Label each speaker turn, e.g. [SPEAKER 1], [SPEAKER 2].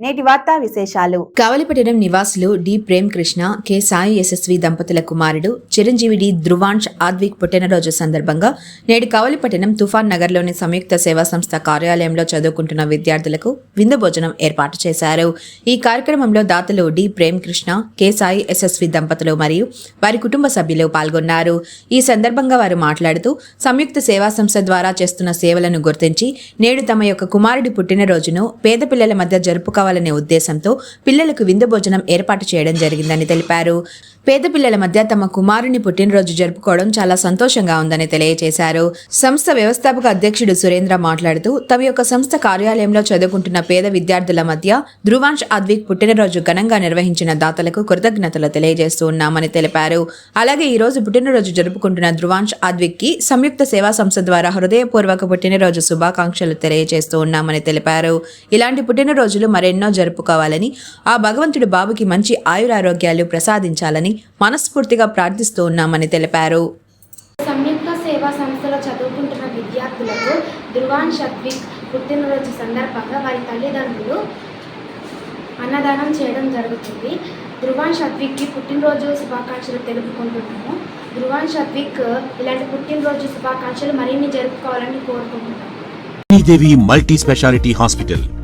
[SPEAKER 1] నేటి వార్తా విశేషాలు.
[SPEAKER 2] కావలిపట్టణం నివాసులు డి. ప్రేమ్ కృష్ణ కె. సాయి యశస్వి దంపతుల కుమారుడు చిరంజీవి డి ధ్రువాంష్ ఆద్విక్ పుట్టినరోజు సందర్భంగా నేడు కావలిపట్టణం తుఫాన్ నగర్లోని సంయుక్త సేవా సంస్థ కార్యాలయంలో చదువుకుంటున్న విద్యార్థులకు విందు భోజనం ఏర్పాటు చేశారు. ఈ కార్యక్రమంలో దాతలు డి. ప్రేమ్ కృష్ణ కె. సాయి యశస్వి దంపతులు మరియు వారి కుటుంబ సభ్యులు పాల్గొన్నారు. ఈ సందర్భంగా వారు మాట్లాడుతూ సంయుక్త సేవా సంస్థ ద్వారా చేస్తున్న సేవలను గుర్తించి నేడు తమ యొక్క కుమారుడి పుట్టినరోజును పేద పిల్లల మధ్య జరుపుకోవాలనే ఉద్దేశంతో పిల్లలకు విందు భోజనం ఏర్పాటు చేయడం జరిగిందని తెలిపారు. పేద పిల్లల మధ్య తమ కుమారుని పుట్టినరోజు జరుపుకోవడం చాలా సంతోషంగా ఉందని తెలియజేశారు. సంస్థ వ్యవస్థాపక అధ్యక్షుడు సురేంద్ర మాట్లాడుతూ తమ యొక్క సంస్థ కార్యాలయంలో చదువుకుంటున్న పేద విద్యార్థుల మధ్య ధ్రువాంష్ అద్విక్ పుట్టినరోజు ఘనంగా నిర్వహించిన దాతలకు కృతజ్ఞతలు తెలియజేస్తూ ఉన్నామని తెలిపారు. అలాగే ఈ రోజు పుట్టినరోజు జరుపుకుంటున్న ధ్రువాంష్ అద్విక్కి సంయుక్త సేవా సంస్థ ద్వారా హృదయపూర్వక పుట్టినరోజు శుభాకాంక్షలు తెలియజేస్తూ ఉన్నామని తెలిపారు. ఇలాంటి పుట్టినరోజులు మరెన్నో జరుపుకోవాలని ఆ భగవంతుడు బాబుకి మంచి ఆయురారోగ్యాలు ప్రసాదించాలని మనస్ఫూర్తిగా ప్రార్థిస్తూ ఉన్నామని తెలిపారు.
[SPEAKER 3] సంయుక్త సేవా సంస్థలో చదువుకుంటున్న విద్యార్థులకు ధృవాన్ షత్విక్ పుట్టినరోజు సందర్భంగా వారి తల్లిదండ్రులు అన్నదానం చేయడం జరుగుతుంది. ధృవాన్ షత్విక్కి పుట్టినరోజు శుభాకాంక్షలు తెలుపుకుంటున్నాము. ధృవాన్ షత్విక్ ఇలాంటి పుట్టినరోజు శుభాకాంక్షలు మరిన్ని జరుపుకోవాలని కోరుకుంటున్నాము.
[SPEAKER 4] Multi specialty hospital